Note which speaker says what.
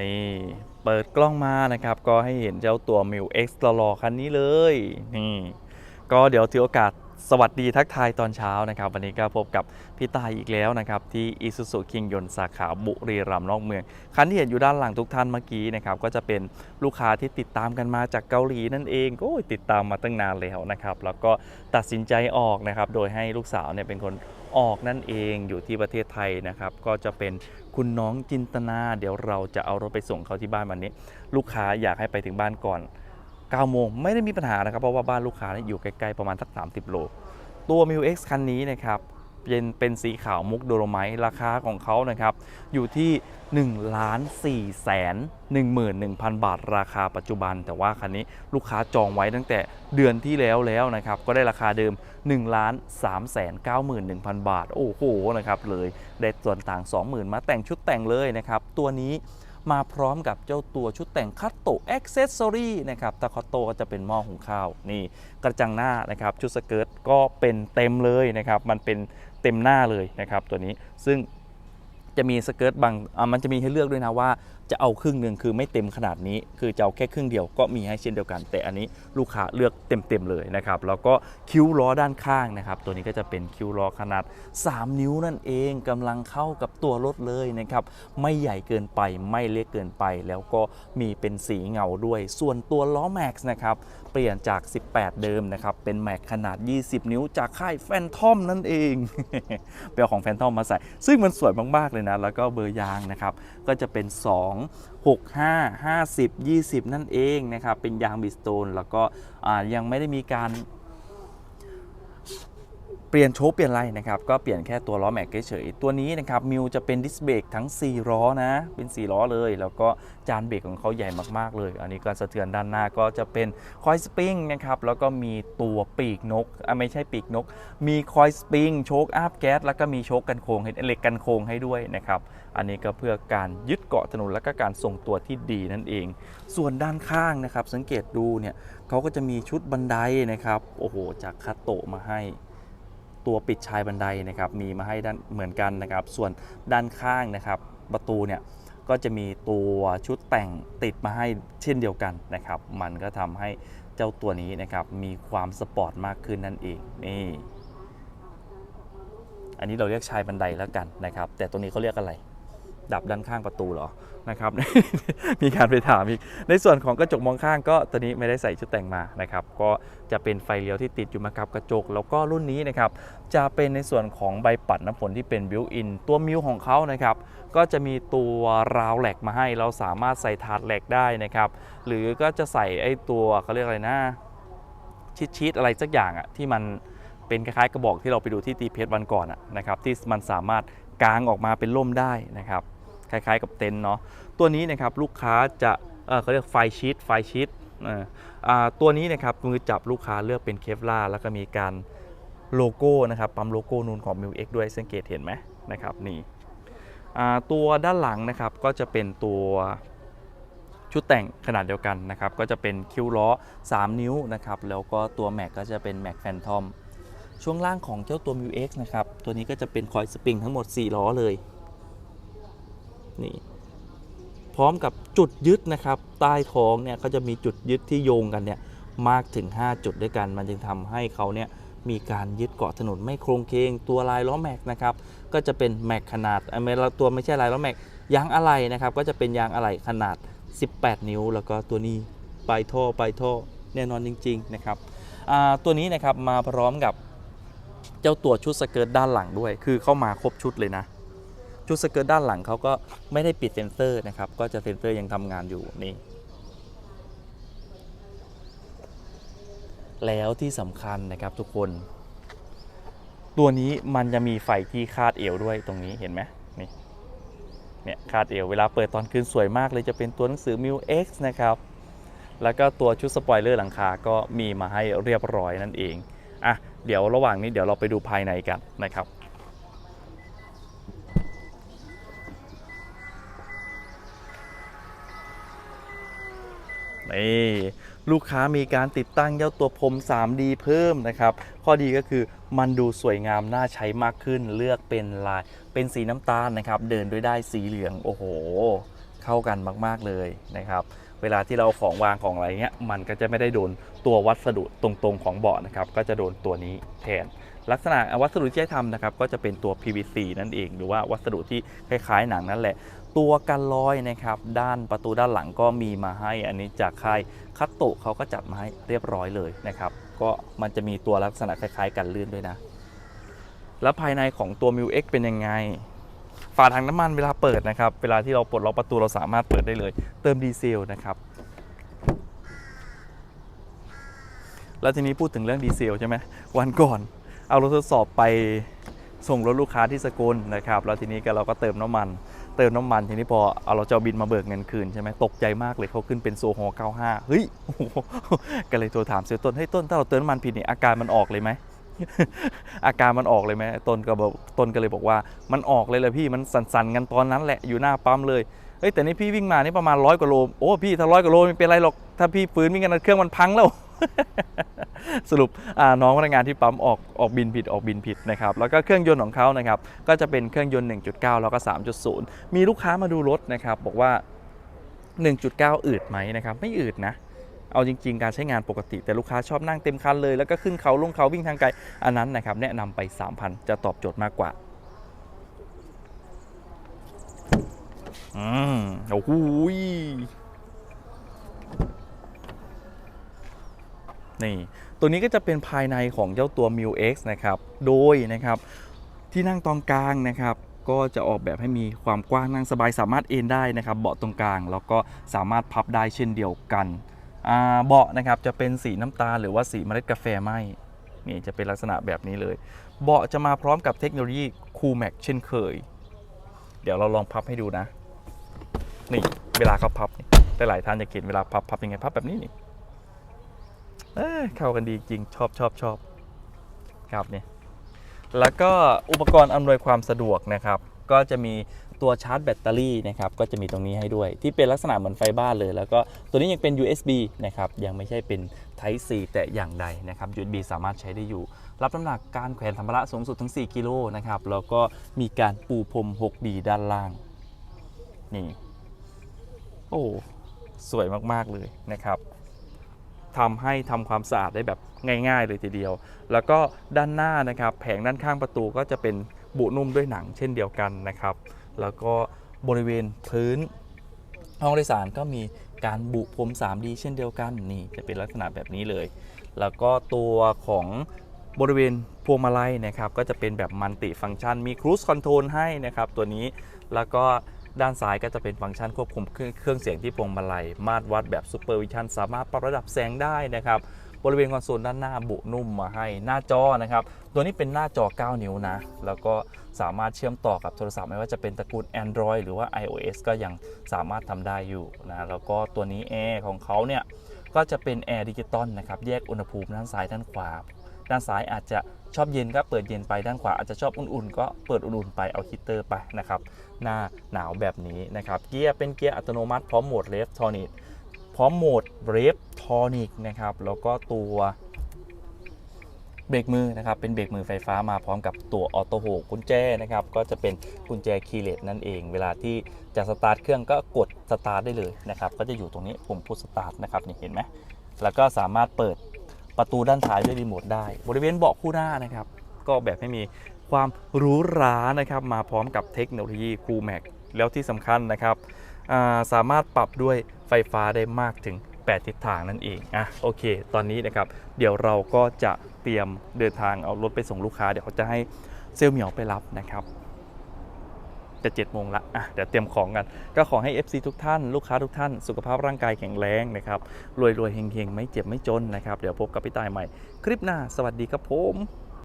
Speaker 1: นี่เปิดกล้องมานะครับ ก็ให้เห็นเจ้าตัว m ิ X หล่อๆคันนี้เลย นี่ ก็เดี๋ยวถือโอกาส สวัสดีทักทายตอนเช้านะครับ วันนี้ก็พบกับพี่ตายอีกแล้วนะครับ ที่ Isuzu คิงยนสาขาบุรีรัมย์นอกเมือง คันที่เห็นอยู่ด้านหลังทุกท่านเมื่อกี้นะครับ ก็จะเป็นลูกค้าที่ติดตามกันมาจากเกาหลีนั่นเองก็ติดตามมาตั้งนานแล้วนะครับ แล้วก็ตัดสินใจออกนะครับ โดยให้ลูกสาวเนี่ยเป็นคนออกนั่นเองอยู่ที่ประเทศไทยนะครับ ก็จะเป็นคุณน้องจินตนา เดี๋ยวเราจะเอารถไปส่งเขาที่บ้านวันนี้ ลูกค้าอยากให้ไปถึงบ้านก่อน 9 โมงไม่ได้มีปัญหานะครับ เพราะว่าบ้านลูกค้านี่ยอยู่ใกล้ๆ ประมาณสัก 30 โล ตัว m ิ X คันนี้นะครับเป็นเป็นสีขาวมุกโดโลไมต์ราคาของเขานะครับ อยู่ที่1ล้าน4แสน11,000 บาท ราคาปัจจุบัน แต่ว่าคันนี้ลูกค้าจองไว้ตั้งแต่เดือนที่แล้วแล้วนะครับ ก็ได้ราคาเดิม1ล้าน3แสน91,000 บาท โอ้โหนะครับเลยได้ส่วนต่าง 20,000 มาแต่งชุดแต่งเลยนะครับ ตัวนี้ มาพร้อมกับเจ้าตัวชุดแต่งคัตโตแอ็กเซสซอรี่นะครับตาคอตโตก็จะเป็นหม้อหุงข้าวนี่กระจังหน้านะครับชุดสเกิร์ตก็เป็นเต็มเลยนะครับมันเป็นเต็มหน้าเลยนะครับตัวนี้ซึ่งจะมีสเกิร์ตบางมันจะมีให้เลือกด้วยนะว่า จะเอาครึ่งหนึ่งคือไม่เต็มขนาดนี้ คือจะเอาแค่ครึ่งเดียวก็มีให้เช่นเดียวกัน แต่อันนี้ลูกค้าเลือกเต็มๆเลยนะครับแล้วก็คิ้วล้อด้านข้างนะครับ ตัวนี้ก็จะเป็นคิ้วล้อขนาด 3 นิ้วนั่นเองกำลังเข้ากับตัวรถเลยนะครับไม่ใหญ่เกินไปไม่เล็กเกินไป แล้วก็มีเป็นสีเงาด้วย ส่วนตัวล้อแม็กซ์นะครับเปลี่ยนจาก 18 เดิมนะครับเป็นแม็กขนาด 20 นิ้วจากค่ายแฟนทอมนั่นเองไปเอาของแฟนทอมมาใส่ ซึ่งมันสวยมากๆเลยนะแล้วก็เบอร์ยางนะครับก็จะเป็น 2 6 5 50 20 นั่นเองนะครับ เป็นยางบิสโตน แล้วก็ยังไม่ได้มีการเปลี่ยนโชคเปลี่ยนอะไรนะครับ ก็เปลี่ยนแค่ตัวล้อแม็กเฉยๆตัวนี้นะครับมิวจะเป็นดิสเบรกทั้ง 4 ล้อนะ เป็น 4 ล้อเลย แล้วก็จานเบรกของเขาใหญ่มากๆเลย อันนี้ก็สะเทือนด้านหน้าก็จะเป็นคอยสปริงนะครับแล้วก็มีตัวปีกนกอะไม่ใช่ปีกนก มีคอยสปริงโชคอัพแก๊สแล้วก็มีโชคกันโค้งให้เหล็กกันโค้งให้ด้วยนะครับ อันนี้ก็เพื่อการยึดเกาะถนนและก็การทรงตัวที่ดีนั่นเอง ส่วนด้านข้างนะครับ สังเกตดูเนี่ยเขาก็จะมีชุดบันไดนะครับ โอ้โห จากคาโตะมาให้ตัวปิดชายบันไดนะครับ มีมาให้ด้านเหมือนกันนะครับ ส่วนด้านข้างนะครับ ประตูเนี่ยก็จะมีตัวชุดแต่งติดมาให้เช่นเดียวกันนะครับ มันก็ทำให้เจ้าตัวนี้นะครับ มีความสปอร์ตมากขึ้นนั่นเองนี่อันนี้เราเรียกชายบันไดแล้วกันนะครับ แต่ตัวนี้เขาเรียกอะไร ดับด้านข้างประตูเหรอนะครับ มีการไปถามอีก ในส่วนของกระจกมองข้างก็ตัวนี้ไม่ได้ใส่ชุดแต่งมานะครับ ก็จะเป็นไฟเลี้ยวที่ติดอยู่มากับกระจก แล้วก็รุ่นนี้นะครับ จะเป็นในส่วนของใบปัดน้ำฝนที่เป็นบิวอิน ตัวมิวของเขานะครับ ก็จะมีตัวราวแหลกมาให้ เราสามารถใส่ถาดแหลกได้นะครับ หรือก็จะใส่ไอ้ตัวเขาเรียกอะไรนะชิดๆอะไรสักอย่างอะที่มันเป็นคล้ายๆกระบอกที่เราไปดูที่ตีเพชรวันก่อนอะนะครับที่มันสามารถกางออกมาเป็นล่มได้นะครับ คล้ายๆ กับเต็นท์เนาะตัวนี้นะครับลูกค้าจะเเขาเรียกไฟชีตไฟชีตอ่าตัวนี้นะครับมือจับลูกค้าเลือกเป็นเคฟลาแล้วก็มีการโลโก้นะครับปั๊มโลโก้นูนของ m ิ X ด้วยสังเกตเห็นไหมนะครับนี่อ่าตัวด้านหลังนะครับก็จะเป็นตัวชุดแต่งขนาดเดียวกันนะครับก็จะเป็นคิ้วล้อ 3 นิ้วนะครับแล้วก็ตัวแม็กก็จะเป็นแม็กแฟนทอมช่วงล่างของเจ้าตัว m ิ X นะครับตัวนี้ก็จะเป็นคอยสปริงทั้งหมด 4 ล้อเลย นี่พร้อมกับจุดยึดนะครับ ใต้ท้องเนี่ยเขาจะมีจุดยึดที่โยงกันเนี่ยมากถึง 5 จุดด้วยกัน มันจึงทำให้เขาเนี่ยมีการยึดเกาะถนนไม่โครงเคงตัวลายล้อแม็กนะครับก็จะเป็นแม็กขนาดไอ้ไม่ตัวไม่ใช่ลายล้อแม็กยางอะไหล่นะครับก็จะเป็นยางอะไหล่ขนาด 18 นิ้ว แล้วก็ตัวนี้ปลายท่อปลายท่อแน่นอนจริง ๆ นะครับตัวนี้นะครับมาพร้อมกับเจ้าตัวชุดสเกิร์ตด้านหลังด้วย คือเข้ามาครบชุดเลยนะ ชุดสเกิร์ตด้านหลังเขาก็ไม่ได้ปิดเซ็นเซอร์นะครับ ก็จะเซ็นเซอร์ยังทำงานอยู่นี่ แล้วที่สำคัญนะครับทุกคน ตัวนี้มันจะมีไฟที่คาดเอวด้วยตรงนี้เห็นไหมนี่เนี่ยคาดเอวเวลาเปิดตอนคืนสวยมากเลยจะเป็นตัวหนังสือ m ิ X นะครับ แล้วก็ตัวชุดสปอยเลอร์หลังคาก็มีมาให้เรียบร้อยนั่นเองอะเดี๋ยวระหว่างนี้เดี๋ยวเราไปดูภายในกันนะครับ นี่ลูกค้ามีการติดตั้งเจ้าตัวพรม 3D เพิ่มนะครับ ข้อดีก็คือมันดูสวยงามน่าใช้มากขึ้น เลือกเป็นลายเป็นสีน้ำตาลนะครับ เดินด้วยได้สีเหลืองโอ้โห เข้ากันมากๆเลยนะครับ เวลาที่เราเอาของวางของอะไรเงี้ยมันก็จะไม่ได้โดนตัววัสดุตรงๆของเบาะนะครับ ก็จะโดนตัวนี้แทนลักษณะวัสดุที่ใช้ทำนะครับก็จะเป็นตัว PVC นั่นเอง หรือว่าวัสดุที่คล้ายๆหนังนั่นแหละ ตัวกันลอยนะครับด้านประตูด้านหลังก็มีมาให้ อันนี้จากค่ายคัตโตเขาก็จัดมาให้เรียบร้อยเลยนะครับ ก็มันจะมีตัวลักษณะคล้ายๆ กันลื่นด้วยนะ แล้วภายในของตัว m ิ X เป็นยังไงฝาถังน้ำมันเวลาเปิดนะครับ เวลาที่เราปลดล็อกประตูเราสามารถเปิดได้เลย เติมดีเซลนะครับแล้วทีนี้พูดถึงเรื่องดีเซลใช่ไหมวันก่อน เอารถทดสอบไปส่งรถลูกค้าที่สกลนะครับ แล้วทีนี้ก็เราก็เติมน้ำมัน เติมน้ำมันทีนี้พอเอาเราจะเอาบินมาเบิกเงินคืนใช่ไหมตกใจมากเลยเขาขึ้นเป็นโซฮอล์95 เฮ้ยโอ้โหก็เลยโทรถามเซลลต้นเฮ้ต้นถ้าเราเติมน้ำมันผิดนี่อาการมันออกเลยไหมอาการมันออกเลยไหมต้นก็บอกต้นก็เลยบอกว่ามันออกเลยเลยพี่มันสั่นๆกันตอนนั้นแหละอยู่หน้าปั๊มเลยเฮ้ยแต่นี่พี่วิ่งมานี่ประมาณร้อยกว่าโลโอ้พี่ถ้าร้อยกว่าโลไม่เป็นไรหรอกถ้าพี่ฝืนวิ่งกันเครื่องมันพังแล้ว สรุปน้องพนักงานที่ปั๊มออกออกบินผิดออกบินผิดนะครับแล้วก็เครื่องยนต์ของเขานะครับก็จะเป็นเครื่องยนต์ 1.9 แล้วก็ 3.0 มีลูกค้ามาดูรถนะครับบอกว่า 1.9 อืดไหมนะครับไม่อืดนะเอาจริง ๆ การใช้งานปกติ แต่ลูกค้าชอบนั่งเต็มคันเลย แล้วก็ขึ้นเขาลงเขาวิ่งทางไกลอันนั้นนะครับแนะนำไป 3,000 จะตอบโจทย์มากกว่าอืมโอ้โห นี่ตัวนี้ก็จะเป็นภายในของเจ้าตัว m ิ X นะครับ โดยนะครับที่นั่งตรงกลางนะครับก็จะออกแบบให้มีความกว้างนั่งสบายสามารถเอนได้นะครับเบาะตรงกลางแล้วก็สามารถพับได้เช่นเดียวกันเบาะนะครับจะเป็นสีน้ำตาลหรือว่าสีเมล็ดกาแฟไหมนี่จะเป็นลักษณะแบบนี้เลย เบาะจะมาพร้อมกับเทคโนโลยี Cool Max เช่นเคย เดี๋ยวเราลองพับให้ดูนะ นี่เวลาเขาพับหลายๆท่านจะเห็นเวลาพับพับยังไงพับแบบนี้นี่ เอเข้ากันดีจริงชอบชอบชอบครับเนี่ยแล้วก็อุปกรณ์อำนวยความสะดวกนะครับ ก็จะมีตัวชาร์จแบตเตอรี่นะครับก็จะมีตรงนี้ให้ด้วย ที่เป็นลักษณะเหมือนไฟบ้านเลย แล้วก็ตัวนี้ยังเป็น USB นะครับยังไม่ใช่เป็น Type C แต่อย่างใดนะครับ USB สามารถใช้ได้อยู่ รับน้ำหนักการแขวนสัมภาระสูงสุดถึง 4 กิโลนะครับแล้วก็มีการปูพรม 6D ด้านล่างนี่โอ้สวยมากๆเลยนะครับ ทำให้ทำความสะอาดได้แบบง่าย ๆ เลยทีเดียว แล้วก็ด้านหน้านะครับแผงด้านข้างประตูก็จะเป็นบุนุ่มด้วยหนังเช่นเดียวกันนะครับ แล้วก็บริเวณพื้นห้องโดยสารก็มีการบุพรม 3D เช่นเดียวกันนี่จะเป็นลักษณะแบบนี้เลย แล้วก็ตัวของบริเวณพวงมาลัยนะครับก็จะเป็นแบบมัลติฟังก์ชันมีครู i คอนโทรลให้นะครับตัวนี้แล้วก็ ด้านซ้ายก็จะเป็นฟังก์ชันควบคุมเครื่องเสียงที่พวงมาลัย มาตรวัดแบบซูเปอร์วิชันสามารถปรับระดับแสงได้นะครับ บริเวณคอนโซลด้านหน้าบุนุ่มมาให้หน้าจอนะครับ ตัวนี้เป็นหน้าจอ 9 นิ้วนะ แล้วก็สามารถเชื่อมต่อกับโทรศัพท์ไม่ว่าจะเป็นตระกูล Android หรือว่า iOS ก็ยังสามารถทำได้อยู่นะ แล้วก็ตัวนี้แอร์ของเขาเนี่ยก็จะเป็นแอร์ดิจิตอลนะครับ แยกอุณหภูมิด้านซ้ายด้านขวา ด้านซ้ายอาจจะชอบเย็นก็เปิดเย็นไปด้านขวาอาจจะชอบอุ่นๆ ก็เปิดอุ่นๆไปเอาฮีเตอร์ไปนะครับหน้าหนาวแบบนี้นะครับเกียร์เป็นเกียร์อัตโนมัติพร้อมโหมดเลฟทอนิกพร้อมโหมดเรฟทอนิกนะครับแล้วก็ตัวเบรกมือนะครับเป็นเบรกมือไฟฟ้ามาพร้อมกับตัวออโต้โฮกุญแจนะครับก็จะเป็นกุญแจคีย์เลสนั่นเอง เวลาที่จะสตาร์ทเครื่องก็กดสตาร์ทได้เลยนะครับก็จะอยู่ตรงนี้ปุ่มพุชสตาร์ทนะครับนี่เห็นไหมแล้วก็สามารถเปิด ประตูด้านท้ายด้วยรีโมทได้ บริเวณเบาะคู่หน้านะครับ ก็แบบให้มีความหรูหรานะครับ มาพร้อมกับเทคโนโลยี Cool Max แล้วที่สำคัญนะครับาสามารถปรับด้วยไฟฟ้าได้มากถึง 8 ทิศทางนั่นเองอะโอเค ตอนนี้นะครับ เดี๋ยวเราก็จะเตรียมเดินทางเอารถไปส่งลูกค้า เดี๋ยวเขาจะให้เซลล์เหมียวไปรับนะครับ จะ7โมงละอะเดี๋ยวเตรียมของกัน ก็ขอให้ FC ทุกท่าน ลูกค้าทุกท่าน สุขภาพร่างกายแข็งแรงนะครับ รวยรวยเฮงเฮงไม่เจ็บไม่จนนะครับ เดี๋ยวพบกับพี่ตายใหม่ คลิปหน้า สวัสดีครับผม